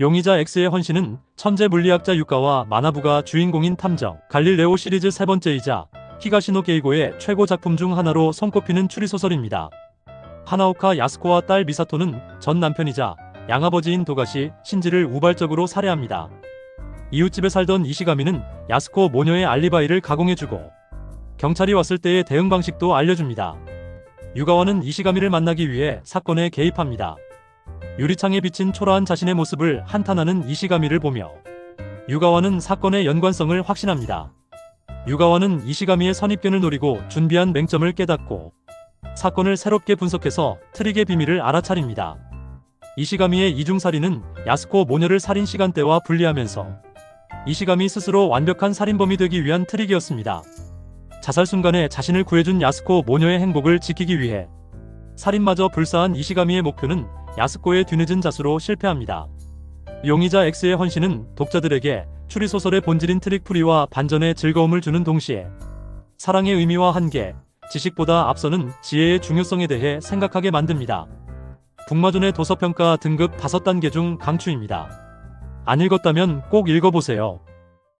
용의자 X의 헌신은 천재 물리학자 유카와 마나부가 주인공인 탐정 갈릴레오 시리즈 세 번째이자 히가시노 게이고의 최고 작품 중 하나로 손꼽히는 추리소설입니다. 하나오카 야스코와 딸 미사토는 전 남편이자 양아버지인 도가시 신지를 우발적으로 살해합니다. 이웃집에 살던 이시가미는 야스코 모녀의 알리바이를 가공해주고 경찰이 왔을 때의 대응 방식도 알려줍니다. 유가와는 이시가미를 만나기 위해 사건에 개입합니다. 유리창에 비친 초라한 자신의 모습을 한탄하는 이시가미를 보며 유가와는 사건의 연관성을 확신합니다. 유가와는 이시가미의 선입견을 노리고 준비한 맹점을 깨닫고 사건을 새롭게 분석해서 트릭의 비밀을 알아차립니다. 이시가미의 이중살인은 야스코 모녀를 살인 시간대와 분리하면서 이시가미 스스로 완벽한 살인범이 되기 위한 트릭이었습니다. 자살 순간에 자신을 구해준 야스코 모녀의 행복을 지키기 위해 살인마저 불사한 이시가미의 목표는 야스코의 뒤늦은 자수로 실패합니다. 용의자 X의 헌신은 독자들에게 추리소설의 본질인 트릭풀이와 반전의 즐거움을 주는 동시에 사랑의 의미와 한계, 지식보다 앞서는 지혜의 중요성에 대해 생각하게 만듭니다. 북마존의 도서평가 등급 5단계 중 강추입니다. 안 읽었다면 꼭 읽어보세요.